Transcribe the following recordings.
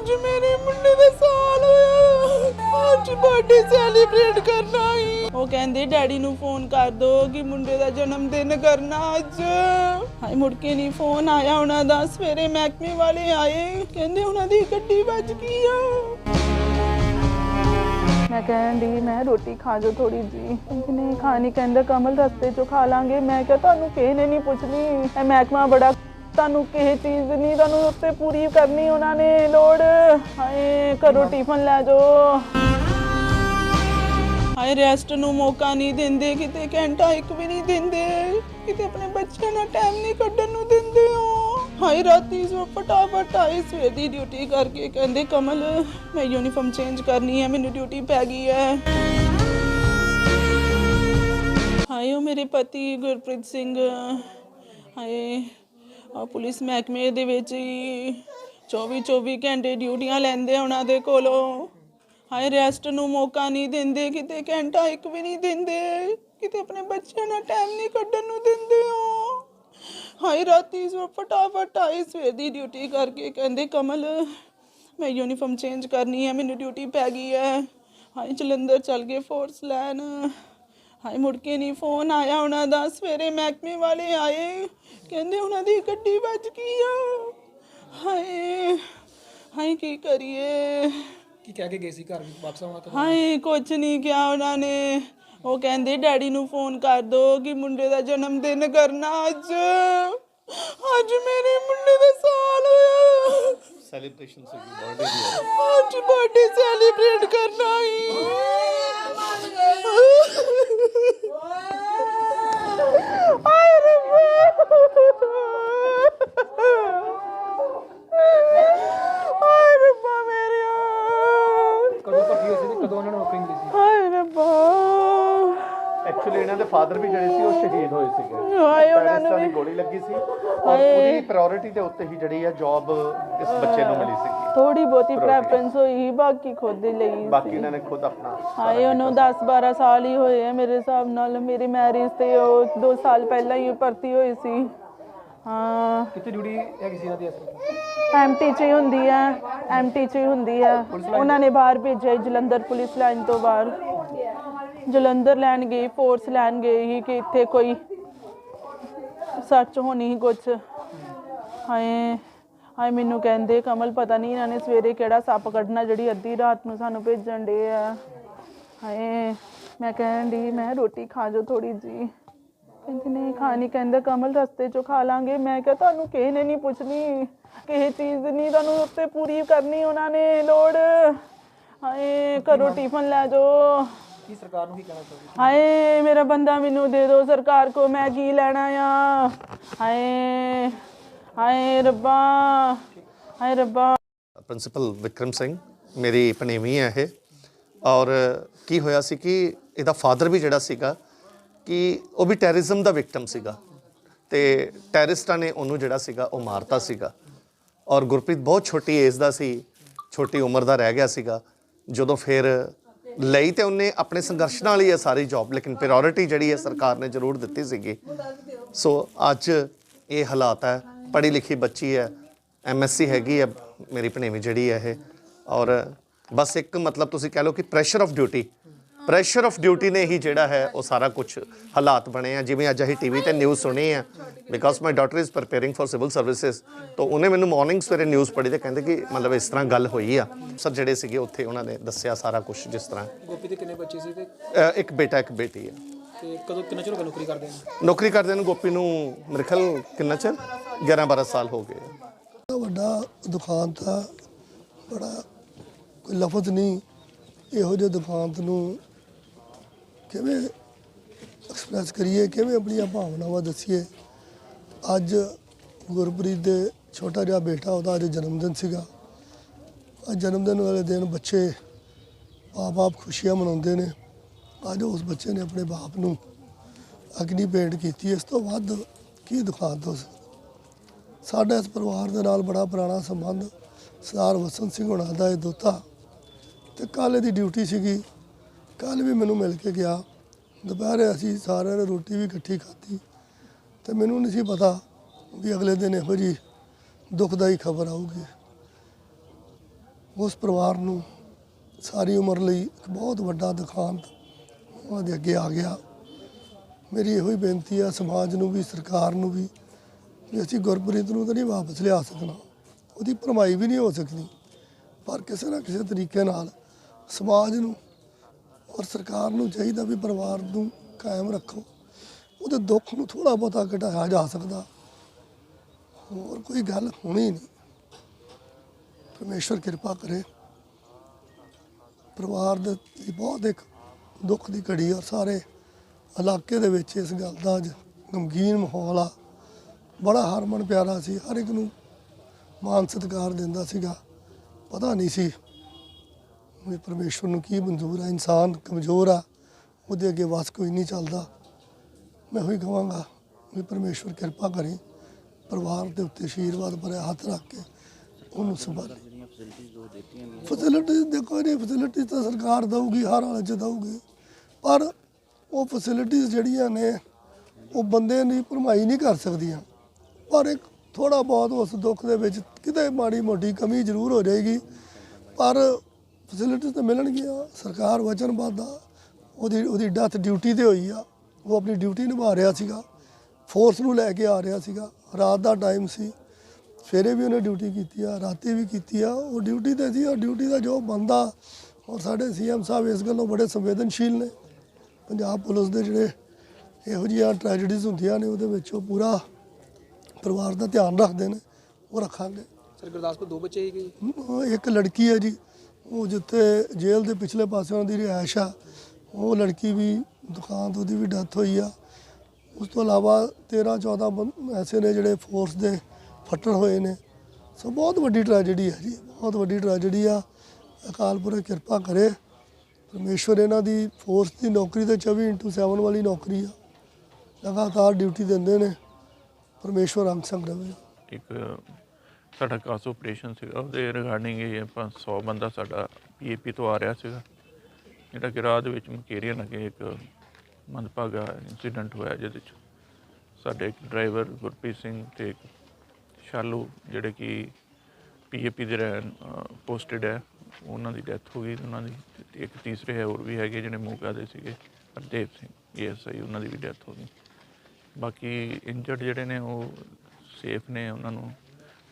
ਅੱਜ ਮੇਰੇ ਮੁੰਡੇ ਦਾ ਸਾਲ ਹੋਇਆ ਅੱਜ ਬਰਥਡੇ ਸੈਲੀਬ੍ਰੇਟ ਕਰਨਾ ਹੀ ਉਹ ਕਹਿੰਦੇ ਡੈਡੀ ਨੂੰ ਫੋਨ ਕਰ ਦੋ ਕਿ ਮੁੰਡੇ ਦਾ ਜਨਮ ਦਿਨ ਕਰਨਾ ਅੱਜ। ਹਾਏ, ਮੁੜ ਕੇ ਨਹੀਂ ਫੋਨ ਆਇਆ ਉਹਨਾਂ ਦਾ। ਸਵੇਰੇ ਮਹਿਕਮੇ ਵਾਲੇ ਆਏ। ਕਹਿੰਦੇ, ਉਹਨਾਂ ਦੀ ਗੱਡੀ ਵੱਜ ਗਈ ਆ। ਮੈਂ ਕਹਿਣ ਦੀ ਮੈਂ ਰੋਟੀ ਖਾ ਜੋ ਥੋੜੀ ਜੀ ਨਹੀਂ, ਖਾਣੀ ਕਹਿੰਦਾ, ਕਮਲ ਰਸਤੇ ਚੋਂ ਖਾ ਲਾਂਗੇ। ਮੈਂ ਕਿਹਾ, ਤੁਹਾਨੂੰ ਕਿਸੇ ਨੇ ਨਹੀਂ ਪੁੱਛਣੀ। ਇਹ ਮਹਿਕਮਾ ਬੜਾ ਤੁਹਾਨੂੰ ਕਿਸੇ ਚੀਜ਼ ਨਹੀਂ ਤੁਹਾਨੂੰ ਉੱਤੇ ਪੂਰੀ ਕਰਨੀ ਉਹਨਾਂ ਨੇ, ਲੋੜ। ਹਾਏ, ਘਰੋਂ ਟਿਫਨ ਲੈ ਜਾਓ। ਹਾਏ ਰੈਸਟ ਨੂੰ ਮੌਕਾ ਨਹੀਂ ਦਿੰਦੇ, ਕਿਤੇ ਘੰਟਾ ਇੱਕ ਵੀ ਨਹੀਂ ਦਿੰਦੇ। ਕਿਤੇ ਆਪਣੇ ਬੱਚਿਆਂ ਨਾਲ ਟਾਈਮ ਨਹੀਂ ਕੱਢਣ ਨੂੰ ਦਿੰਦੇ ਹੋ ਹਾਏ, ਰਾਤੀ ਸੋ ਫਟਾਫਟ ਆਈ ਸਵੇਰ ਦੀ ਡਿਊਟੀ ਕਰਕੇ ਕਹਿੰਦੇ, ਕਮਲ, ਮੈਂ ਯੂਨੀਫਾਰਮ ਚੇਂਜ ਕਰਨੀ ਹੈ, ਮੈਨੂੰ ਡਿਊਟੀ ਪੈ ਗਈ ਹੈ। ਹਾਏ, ਉਹ ਮੇਰੇ ਪਤੀ ਗੁਰਪ੍ਰੀਤ ਸਿੰਘ। ਹਾਏ ਪੁਲਿਸ ਮਹਿਕਮੇ ਦੇ ਵਿੱਚ ਹੀ 24 24 ਘੰਟੇ ਡਿਊਟੀਆਂ ਲੈਂਦੇ ਆ ਉਹਨਾਂ ਦੇ ਕੋਲੋਂ। ਹਾਏ ਰੈਸਟ ਨੂੰ ਮੌਕਾ ਨਹੀਂ ਦਿੰਦੇ, ਕਿਤੇ ਘੰਟਾ ਇੱਕ ਵੀ ਨਹੀਂ ਦਿੰਦੇ, ਕਿਤੇ ਆਪਣੇ ਬੱਚਿਆਂ ਨਾਲ ਟਾਈਮ ਨਹੀਂ ਕੱਢਣ ਨੂੰ ਦਿੰਦੇ ਹੋ ਹਾਏ, ਰਾਤੀ ਸੋ ਫਟਾਫਟ ਆਏ, ਸਵੇਰ ਦੀ ਡਿਊਟੀ ਕਰਕੇ ਕਹਿੰਦੇ, ਕਮਲ, ਮੈਂ ਯੂਨੀਫਾਰਮ ਚੇਂਜ ਕਰਨੀ ਹੈ, ਮੈਨੂੰ ਡਿਊਟੀ ਪੈ ਗਈ ਹੈ। ਹਾਏ, ਜਲੰਧਰ ਚੱਲ ਗਏ ਫੋਰਸ ਲੈਣ। ਹਾਏ ਮੁੜ ਕੇ ਨਹੀਂ ਫੋਨ ਆਇਆ ਉਹਨਾਂ ਦਾ। ਸਵੇਰੇ ਮਹਿਕਮੇ ਵਾਲੇ ਆਏ ਕਹਿੰਦੇ ਉਹਨਾਂ ਦੀ ਗੱਡੀ ਵੱਜ ਗਈ ਆ। ਹਾਏ ਹਾਏ ਕੀ ਕਰੀਏ? ਕੀ ਕਹਿ ਕੇ ਗਏ ਸੀ ਘਰ ਵਾਪਸ ਆਉਣਾ ਕਦੋਂ ਹਾਏ ਕੁਝ ਨਹੀਂ ਕਿਹਾ ਉਹਨਾਂ ਨੇ। ਉਹ ਕਹਿੰਦੇ ਡੈਡੀ ਨੂੰ ਫੋਨ ਕਰ ਦੋ ਕਿ ਮੁੰਡੇ ਦਾ ਜਨਮ ਦਿਨ ਕਰਨਾ ਅੱਜ। ਅੱਜ ਮੇਰੇ ਮੁੰਡੇ ਦਾ ਸਾਲ ਹੋਇਆ ਸੈਲੀਬ੍ਰੇਸ਼ਨ ਸੀਗੀ ਬਰਥਡੇ ਦੀ ਅੱਜ ਬਰਥਡੇ ਸੈਲੀਬ੍ਰੇਟ ਕਰਨਾ ਹੀ ਹਾਏ ਰੱਬਾ ਹਾਏ ਰੱਬਾ ਮੇਰਿਆ ਕਦੋਂ ਸੀ ਤੇ ਕਦੋਂ ਉਹਨਾਂ ਨੂੰ ਨੌਕਰੀ ਮਿਲੀ ਸੀ? ਹਾਏ ਰੱਬਾ। ਐਕਚੁਅਲੀ ਇਹਨਾਂ ਦੇ ਫਾਦਰ ਵੀ ਜਿਹੜੇ ਸੀ ਉਹ ਸ਼ਹੀਦ ਹੋਏ ਸੀਗੇ। ਹਾਏ ਉਹਨਾਂ ਨੂੰ ਪੈਰਿਸਟਾਂ ਦੀ ਵੀ ਗੋਲੀ ਲੱਗੀ ਸੀ। ਔਰ ਪ੍ਰਾਇੋਰਟੀ ਦੇ ਉੱਤੇ ਹੀ ਜਿਹੜੀ ਹੈ ਜੌਬ ਇਸ ਬੱਚੇ ਨੂੰ ਮਿਲੀ ਸੀਗੀ ਥੋੜੀ ਬਹੁਤੀ ਪ੍ਰੈਫਰੈਂਸ ਹੋਈ ਬਾਕੀ ਖੁਦ ਹੀ ਲਈ ਬਾਕੀ ਇਹਨਾਂ ਨੇ ਖੁਦ ਆਪਣਾ ਹਾਏ ਉਹਨੂੰ 10 12 ਸਾਲ ਹੀ ਹੋਏ ਆ ਮੇਰੇ ਹਿਸਾਬ ਨਾਲ ਮੇਰੀ ਮੈਰਿਜ ਤੇ ਉਹ 2 ਸਾਲ ਪਹਿਲਾਂ ਹੀ ਭਰਤੀ ਹੋਈ ਸੀ। ਹਾਂ। ਕਿੱਥੇ ਡਿਊਟੀ ਹੈਗੀ ਸੀ ਇਹਨਾਂ ਦੀ ਅਸਲ ਐਮਟੀ ਚ ਹੀ ਹੁੰਦੀ ਹੈ ਐਮਟੀ ਚ ਹੀ ਹੁੰਦੀ ਹੈ ਉਹਨਾਂ ਨੇ ਬਾਹਰ ਭੇਜਿਆ ਸੀ, ਜਲੰਧਰ ਪੁਲਿਸ ਲਾਈਨ ਤੋਂ ਬਾਹਰ। ਜਲੰਧਰ ਲੈਣ ਗਈ ਫੋਰਸ ਲੈਣ ਗਈ ਸੀ ਕਿ ਇੱਥੇ ਕੋਈ ਸਰਚ ਹੋਣੀ ਸੀ ਕੁਛ। ਹਾਏ। ਹਾਏ ਮੈਨੂੰ ਕਹਿੰਦੇ ਕਮਲ ਪਤਾ ਨਹੀਂ ਇਹਨਾਂ ਨੇ ਸਵੇਰੇ ਕਿਹੜਾ ਸੱਪ ਕੱਢਣਾ ਜਿਹੜੀ ਅੱਧੀ ਰਾਤ ਨੂੰ ਸਾਨੂੰ ਭੇਜਣ ਦੇ ਆ। ਹਾਏ ਮੈਂ ਕਹਿਣ ਦੀ ਮੈਂ ਰੋਟੀ ਖਾ ਜੋ ਥੋੜੀ ਜੀ ਕਹਿੰਦੇ ਨਹੀਂ ਖਾਣੀ ਕਹਿੰਦਾ ਕਮਲ ਰਸਤੇ ਚੋਂ ਖਾ ਲਾਂਗੇ। ਮੈਂ ਕਿਹਾ ਤੁਹਾਨੂੰ ਕਿਸੇ ਨੇ ਨਹੀਂ ਪੁੱਛਣੀ। ਕਿਸੇ ਚੀਜ਼ ਨਹੀਂ ਤੁਹਾਨੂੰ ਉੱਤੇ ਪੂਰੀ ਕਰਨੀ ਉਹਨਾਂ ਨੇ ਲੋੜ। ਹਾਏ ਘਰੋਂ ਟਿਫਨ ਲੈ ਜਾਓ। ਕੀ ਸਰਕਾਰ ਨੂੰ ਕੀ ਕਹਿਣਾ ਚਾਹੁੰਦੇ ਹਾਏ ਮੇਰਾ ਬੰਦਾ ਮੈਨੂੰ ਦੇ ਦਿਓ ਸਰਕਾਰ ਕੋ ਮੈਂ ਕੀ ਲੈਣਾ ਆ? ਹਾਏ ਹਾਏ ਰੱਬਾ ਹਾਏ ਰੱਬਾ। ਪ੍ਰਿੰਸੀਪਲ ਵਿਕਰਮ ਸਿੰਘ, ਮੇਰੀ ਪਨੇਵੀ ਹੈ ਇਹ। ਔਰ ਕੀ ਹੋਇਆ ਸੀ ਕਿ ਇਹਦਾ ਫਾਦਰ ਵੀ ਜਿਹੜਾ ਸੀਗਾ, ਕਿ ਉਹ ਵੀ ਟੈਰਰਿਜ਼ਮ ਦਾ ਵਿਕਟਮ ਸੀਗਾ। ਤੇ ਟੈਰਰਿਸਟਾਂ ਨੇ ਉਹਨੂੰ ਜਿਹੜਾ ਸੀਗਾ, ਉਹ ਮਾਰਤਾ ਸੀਗਾ। ਔਰ ਗੁਰਪ੍ਰੀਤ ਬਹੁਤ ਛੋਟੀ ਏਜ ਦਾ ਸੀ, ਛੋਟੀ ਉਮਰ ਦਾ ਰਹਿ ਗਿਆ ਸੀਗਾ। ਜਦੋਂ ਫਿਰ ਲਈ ਤੇ ਉਹਨੇ ਆਪਣੇ ਸੰਘਰਸ਼ ਨਾਲ ਹੀ ਇਹ ਸਾਰੀ ਜੌਬ ਲੇਕਿਨ ਪ੍ਰਾਇੋਰਟੀ ਜਿਹੜੀ ਹੈ ਸਰਕਾਰ ਨੇ ਜ਼ਰੂਰ ਦਿੱਤੀ ਸੀਗੀ। ਸੋ ਅੱਜ ਇਹ ਹਾਲਾਤ ਹੈ ਪੜ੍ਹੀ ਲਿਖੀ ਬੱਚੀ ਹੈ ਐਮਐਸਸੀ ਹੈਗੀ ਹੈ ਮੇਰੀ ਭਣੇਵੀਂ ਜਿਹੜੀ ਹੈ ਇਹ। ਔਰ ਬਸ ਇੱਕ ਮਤਲਬ ਤੁਸੀਂ ਕਹਿ ਲਓ ਕਿ pressure of duty pressure of duty ਨੇ ਹੀ ਜਿਹੜਾ ਹੈ ਉਹ ਸਾਰਾ ਕੁਝ ਹਾਲਾਤ ਬਣੇ ਆ। ਜਿਵੇਂ ਅੱਜ ਅਸੀਂ ਟੀਵੀ ਤੇ ਨਿਊਜ਼ ਸੁਣੀ ਆ because my daughter is preparing for civil services ਤਾਂ ਉਹਨੇ ਮੈਨੂੰ ਮਾਰਨਿੰਗ ਸਵੇਰੇ ਨਿਊਜ਼ ਪੜ੍ਹੀ ਤੇ ਕਹਿੰਦੇ ਕਿ ਮਤਲਬ ਇਸ ਤਰ੍ਹਾਂ ਗੱਲ ਹੋਈ ਆ। ਸਰ ਜਿਹੜੇ ਸੀਗੇ ਉੱਥੇ ਉਹਨਾਂ ਨੇ ਦੱਸਿਆ ਸਾਰਾ ਕੁਝ ਜਿਸ ਤਰ੍ਹਾਂ। ਗੋਪੀ ਦੇ ਕਿੰਨੇ ਬੱਚੇ ਸੀ ਤੇ ਅ, ਇੱਕ ਬੇਟਾ ਇੱਕ ਬੇਟੀ ਹੈ ਤੇ ਕਦੋਂ ਕਿੰਨਾ ਚਿਰ ਹੋ ਗਿਆ ਨੌਕਰੀ ਕਰਦੇ ਨੇ? ਨੌਕਰੀ ਕਰਦੇ ਨੂੰ ਗੋਪੀ ਨੂੰ ਮੇਰੇ ਖਿਆਲ ਕਿੰਨਾ ਚਿਰ? 11 12 ਸਾਲ ਹੋ ਗਏ। ਬੜਾ ਵੱਡਾ ਦੁਕਾਨ ਤਾਂ ਬੜਾ ਕੋਈ ਲਫ਼ਜ਼ ਨਹੀਂ ਇਹੋ ਜਿਹੇ ਦੁਕਾਨ ਨੂੰ ਕਿਵੇਂ ਐਕਸਪ੍ਰੈਸ ਕਰੀਏ, ਕਿਵੇਂ ਆਪਣੀਆਂ ਭਾਵਨਾਵਾਂ ਦੱਸੀਏ। ਅੱਜ ਗੁਰਪ੍ਰੀਤ ਦੇ ਛੋਟਾ ਜਿਹਾ ਬੇਟਾ, ਉਹਦਾ ਅੱਜ ਜਨਮ ਦਿਨ ਸੀਗਾ। ਅੱਜ ਜਨਮ ਦਿਨ ਵਾਲੇ ਦਿਨ ਬੱਚੇ ਆਪ ਬਾਪ ਖੁਸ਼ੀਆਂ ਮਨਾਉਂਦੇ ਨੇ। ਅੱਜ ਉਸ ਬੱਚੇ ਨੇ ਆਪਣੇ ਬਾਪ ਨੂੰ ਅਗਨੀ ਭੇਂਟ ਕੀਤੀ। ਇਸ ਤੋਂ ਵੱਧ ਕੀ ਦੁਖਾਂਤ ਤੋਂ ਸਕਦਾ? ਸਾਡਾ ਇਸ ਪਰਿਵਾਰ ਦੇ ਨਾਲ ਬੜਾ ਪੁਰਾਣਾ ਸੰਬੰਧ, ਸਰਦਾਰ ਵਸੰਤ ਸਿੰਘ ਹੋਣਾ ਦਾ ਇਹ ਦੋਤਾ। ਤੇ ਕੱਲ੍ਹ ਇਹਦੀ ਡਿਊਟੀ ਸੀਗੀ। ਕੱਲ ਵੀ ਮੈਨੂੰ ਮਿਲ ਕੇ ਗਿਆ। ਦੁਪਹਿਰੇ ਅਸੀਂ ਸਾਰਿਆਂ ਨੇ ਰੋਟੀ ਵੀ ਇਕੱਠੀ ਖਾਧੀ। ਤੇ ਮੈਨੂੰ ਨਹੀਂ ਸੀ ਪਤਾ ਵੀ ਅਗਲੇ ਦਿਨ ਇਹੋ ਜੀ ਦੁਖਦਾਈ ਖਬਰ ਆਊਗੀ। ਉਸ ਪਰਿਵਾਰ ਨੂੰ ਸਾਰੀ ਉਮਰ ਲਈ ਇੱਕ ਬਹੁਤ ਵੱਡਾ ਦੁਖਾਂਤ ਉਹਨਾਂ ਦੇ ਅੱਗੇ ਆ ਗਿਆ। ਮੇਰੀ ਇਹੋ ਹੀ ਬੇਨਤੀ ਆ, ਸਮਾਜ ਨੂੰ ਵੀ, ਸਰਕਾਰ ਨੂੰ ਵੀ ਵੀ ਅਸੀਂ ਗੁਰਪ੍ਰੀਤ ਨੂੰ ਤਾਂ ਨਹੀਂ ਵਾਪਸ ਲਿਆ ਸਕਣਾ। ਉਹਦੀ ਭਰਮਾਈ ਵੀ ਨਹੀਂ ਹੋ ਸਕਦੀ। ਪਰ ਕਿਸੇ ਨਾ ਕਿਸੇ ਤਰੀਕੇ ਨਾਲ ਸਮਾਜ ਨੂੰ ਔਰ ਸਰਕਾਰ ਨੂੰ ਚਾਹੀਦਾ ਵੀ ਪਰਿਵਾਰ ਨੂੰ ਕਾਇਮ ਰੱਖੋ। ਉਹਦੇ ਦੁੱਖ ਨੂੰ ਥੋੜਾ ਬਹੁਤਾ ਘਟਾਇਆ ਜਾ ਸਕਦਾ। ਹੋਰ ਕੋਈ ਗੱਲ ਹੋਣੀ ਨਹੀਂ। ਪਰਮੇਸ਼ਵਰ ਕਿਰਪਾ ਕਰੇ। ਪਰਿਵਾਰ ਦੇ ਬਹੁਤ ਇੱਕ ਦੁੱਖ ਦੀ ਘੜੀ ਔਰ ਸਾਰੇ ਇਲਾਕੇ ਦੇ ਵਿੱਚ ਇਸ ਗੱਲ ਦਾ ਅੱਜ ਗਮਗੀਨ ਮਾਹੌਲ ਆ। ਬੜਾ ਹਰਮਨ ਪਿਆਰਾ ਸੀ, ਹਰ ਇੱਕ ਨੂੰ ਮਾਨ ਸਤਿਕਾਰ ਦਿੰਦਾ ਸੀਗਾ। ਪਤਾ ਨਹੀਂ ਸੀ ਵੀ ਪਰਮੇਸ਼ਵਰ ਨੂੰ ਕੀ ਮਨਜ਼ੂਰ ਆ, ਇਨਸਾਨ ਕਮਜ਼ੋਰ ਆ, ਉਹਦੇ ਅੱਗੇ ਵਸ ਕੋਈ ਨਹੀਂ ਚੱਲਦਾ। ਮੈਂ ਉਹੀ ਕਹਾਂਗਾ ਵੀ ਪਰਮੇਸ਼ਵਰ ਕਿਰਪਾ ਕਰੇ, ਪਰਿਵਾਰ ਦੇ ਉੱਤੇ ਆਸ਼ੀਰਵਾਦ ਭਰਿਆ ਹੱਥ ਰੱਖ ਕੇ ਉਹਨੂੰ ਸੰਭਾਲੇ। ਫੈਸਿਲਿਟੀਜ਼ ਦੇਖੋ ਇਹ ਫੈਸਿਲਿਟੀ ਤਾਂ ਸਰਕਾਰ ਦਊਗੀ, ਹਰ ਹਾਲਤ 'ਚ ਦਊਗੀ, ਪਰ ਉਹ ਫੈਸਿਲਿਟੀਜ਼ ਜਿਹੜੀਆਂ ਨੇ, ਉਹ ਬੰਦੇ ਦੀ ਭਰਮਾਈ ਨਹੀਂ ਕਰ ਸਕਦੀਆਂ। ਪਰ ਇੱਕ ਥੋੜਾ ਬਹੁਤ ਉਸ ਦੁੱਖ ਦੇ ਵਿੱਚ ਕਿਤੇ ਮਾੜੀ ਮੋਟੀ ਕਮੀ ਜ਼ਰੂਰ ਹੋ ਜਾਏਗੀ, ਪਰ ਫੈਸਿਲਿਟੀਜ਼ ਤਾਂ ਮਿਲਣਗੀਆਂ, ਸਰਕਾਰ ਵਚਨਬੱਧ ਆ ਉਹਦੀ ਉਹਦੀ ਡੈਥ ਡਿਊਟੀ ਤੇ ਹੋਈ ਆ, ਉਹ ਆਪਣੀ ਡਿਊਟੀ ਨਿਭਾ ਰਿਹਾ ਸੀਗਾ ਫੋਰਸ ਨੂੰ ਲੈ ਕੇ ਆ ਰਿਹਾ ਸੀਗਾ, ਰਾਤ ਦਾ ਟਾਈਮ ਸੀ, ਸਵੇਰੇ ਵੀ ਉਹਨੇ ਡਿਊਟੀ ਕੀਤੀ ਆ, ਰਾਤੀ ਵੀ ਕੀਤੀ ਆ, ਉਹ ਡਿਊਟੀ ਤੇ ਸੀ ਔਰ ਡਿਊਟੀ ਦਾ ਜੋ ਬੰਦਾ, ਔਰ ਸਾਡੇ ਸੀਐਮ ਸਾਹਿਬ ਇਸ ਗੱਲੋਂ ਬੜੇ ਸੰਵੇਦਨਸ਼ੀਲ ਨੇ, ਪੰਜਾਬ ਪੁਲਿਸ ਦੇ ਜਿਹੜੇ ਇਹੋ ਜਿਹੀਆਂ ਟ੍ਰੈਜਡੀਜ਼ ਹੁੰਦੀਆਂ ਨੇ, ਉਹਦੇ ਵਿੱਚ ਉਹ ਪੂਰਾ ਪਰਿਵਾਰ ਦਾ ਧਿਆਨ ਰੱਖਦੇ ਨੇ ਉਹ ਰੱਖਾਂਗੇ। ਸਰ ਗੁਰਦਾਸਪੁਰ ਦੋ ਬੱਚੇ ਹੀ ਗਏ ਇੱਕ ਲੜਕੀ ਹੈ ਜੀ ਉਹ ਜਿੱਥੇ ਜੇਲ੍ਹ ਦੇ ਪਿਛਲੇ ਪਾਸੇ ਉਹਨਾਂ ਦੀ ਰਿਹਾਇਸ਼ ਆ ਉਹ ਲੜਕੀ ਵੀ ਦੁਕਾਨ ਤੋਂ ਉਹਦੀ ਵੀ ਡੈਥ ਹੋਈ ਆ। ਉਸ ਤੋਂ ਇਲਾਵਾ 13 14 ਬੰ- ਐਸੇ ਨੇ ਜਿਹੜੇ ਫੋਰਸ ਦੇ ਫੱਟੜ ਹੋਏ ਨੇ। ਸੋ ਬਹੁਤ ਵੱਡੀ ਟ੍ਰੈਜੇਡੀ ਹੈ ਜੀ ਬਹੁਤ ਵੱਡੀ ਟ੍ਰੈਜੇਡੀ ਆ। ਅਕਾਲ ਪੁਰਖ ਕਿਰਪਾ ਕਰੇ ਪਰਮੇਸ਼ਵਰ ਇਹਨਾਂ ਦੀ ਫੋਰਸ ਦੀ ਨੌਕਰੀ ਤੇ 24/7 ਵਾਲੀ ਨੌਕਰੀ ਆ। ਲਗਾਤਾਰ ਡਿਊਟੀ ਦਿੰਦੇ ਨੇ। ਪਰਮੇਸ਼ਵਰ ਅੰਗ ਸੰਗ ਇੱਕ ਸਾਡਾ ਕਾਸ ਆਪਰੇਸ਼ਨ ਸੀਗਾ, ਉਹਦੇ ਰਿਗਾਰਡਿੰਗ ਇਹ ਆਪਾਂ 100 ਬੰਦਾ ਸਾਡਾ ਪੀਏਪੀ ਤੋਂ ਆ ਰਿਹਾ ਸੀਗਾ। ਜਿਹੜਾ ਕਿ ਰਾਹ ਦੇ ਵਿੱਚ ਮਕੇਰੀਆਂ ਲੱਗੇ, ਇੱਕ ਮੰਦਭਾਗਾ ਇਨਸੀਡੈਂਟ ਹੋਇਆ ਜਿਹਦੇ ਵਿੱਚ। ਸਾਡੇ ਇੱਕ ਡਰਾਈਵਰ ਗੁਰਪ੍ਰੀਤ ਸਿੰਘ ਤੇ ਸ਼ਾਲੂ ਜਿਹੜੇ ਕਿ ਪੀਏਪੀ ਦੇ ਰਹਿਣ ਪੋਸਟਡ ਹੈ। ਉਹਨਾਂ ਦੀ ਡੈਥ ਹੋ ਗਈ ਉਹਨਾਂ ਦੀ ਇੱਕ ਤੀਸਰੇ ਹੈ ਹੋਰ ਵੀ ਹੈਗੇ ਜਿਹੜੇ ਮੋਗਾ ਦੇ ਸੀਗੇ, ਹਰਦੇਵ ਸਿੰਘ ਏਐਸਆਈ ਉਹਨਾਂ ਦੀ ਵੀ ਡੈਥ ਹੋ ਗਈ। ਬਾਕੀ ਇੰਜਰਡ ਜਿਹੜੇ ਨੇ ਉਹ ਸੇਫ ਨੇ ਉਹਨਾਂ ਨੂੰ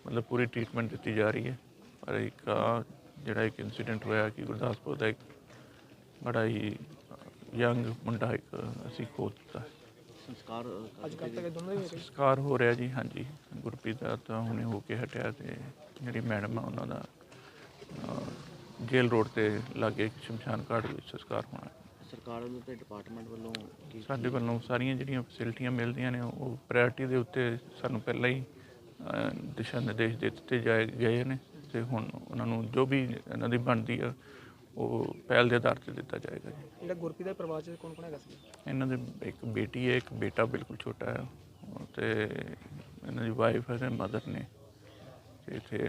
ਮਤਲਬ ਪੂਰੀ ਟ੍ਰੀਟਮੈਂਟ ਦਿੱਤੀ ਜਾ ਰਹੀ ਹੈ। ਪਰ ਇੱਕ ਆਹ ਜਿਹੜਾ ਇੱਕ ਇਨਸੀਡੈਂਟ ਹੋਇਆ ਕਿ ਗੁਰਦਾਸਪੁਰ ਦਾ ਇੱਕ ਬੜਾ ਹੀ ਯੰਗ ਮੁੰਡਾ ਇੱਕ ਅਸੀਂ ਖੋ ਦਿੱਤਾ। ਅੱਜ ਤੱਕ ਦੋਨੋਂ ਹੀ ਸੰਸਕਾਰ ਹੋ ਰਿਹਾ ਜੀ ਹਾਂਜੀ। ਗੁਰਪ੍ਰੀਤ ਦਾ ਤਾਂ ਹੁਣੇ ਹੋ ਕੇ ਹਟਿਆ ਤੇ ਜਿਹੜੀ ਮੈਡਮ ਆ ਉਹਨਾਂ ਦਾ ਜੇਲ੍ਹ ਰੋਡ ਤੇ ਲਾਗੇ ਇੱਕ ਸ਼ਮਸ਼ਾਨ ਘਾਟ ਵਿੱਚ ਸੰਸਕਾਰ ਹੋਣਾ। ਹੈ। ਸਰਕਾਰ ਵੱਲੋਂ ਤੇ ਡਿਪਾਰਟਮੈਂਟ ਵੱਲੋਂ ਕੀ ਸਾਡੇ ਵੱਲੋਂ ਸਾਰੀਆਂ ਜਿਹੜੀਆਂ ਫੈਸਿਲਿਟੀਆਂ ਮਿਲਦੀਆਂ ਨੇ ਉਹ ਪ੍ਰਾਇੋਰਟੀ ਦੇ ਉੱਤੇ ਸਾਨੂੰ ਪਹਿਲਾਂ ਹੀ ਅਹ, ਦਿਸ਼ਾ ਨਿਰਦੇਸ਼ ਦੇ ਦਿੱਤੇ ਜਾਏ ਗਏ ਨੇ ਤੇ ਹੁਣ ਉਹਨਾਂ ਨੂੰ ਜੋ ਵੀ ਇਹਨਾਂ ਦੀ ਬਣਦੀ ਆ ਉਹ ਪਹਿਲ ਦੇ ਆਧਾਰ ਤੇ ਦਿੱਤਾ ਜਾਏਗਾ ਜੀ। ਜਿਹੜਾ ਗੁਰਪ੍ਰੀਤ ਦੇ ਪਰਿਵਾਰ ਚ ਕੌਣ ਕੌਣ ਹੈਗਾ ਸੀ? ਇਹਨਾਂ ਦੇ ਇੱਕ ਬੇਟੀ ਹੈ ਇੱਕ ਬੇਟਾ ਬਿਲਕੁਲ ਛੋਟਾ ਹੈ ਤੇ ਇਹਨਾਂ ਦੀ ਵਾਈਫ ਹੈ ਤੇ ਮਦਰ ਨੇ। ਤੇ ਇੱਥੇ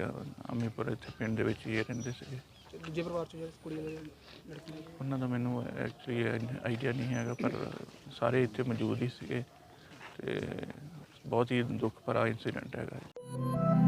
ਅਮੀਪੁਰ ਇੱਥੇ ਪਿੰਡ ਦੇ ਵਿੱਚ ਹੀ ਇਹ ਰਹਿੰਦੇ ਸੀਗੇ। ਤੇ ਦੂਜੇ ਪਰਿਵਾਰ ਚ ਜਿਹੜਾ ਕੁੜੀ ਵਾਲੇ ਲੜਕੀ ਦੇ ਉਹਨਾਂ ਦਾ ਮੈਨੂੰ ਐਕਚੁਅਲੀ ਆਈਡੀਆ ਨਹੀਂ ਹੈਗਾ, ਪਰ ਸਾਰੇ ਇੱਥੇ ਮੌਜੂਦ ਹੀ ਸੀਗੇ ਤੇ ਬਹੁਤ ਹੀ ਦੁੱਖ ਭਰਾ ਇਨਸੀਡੈਂਟ ਹੈਗਾ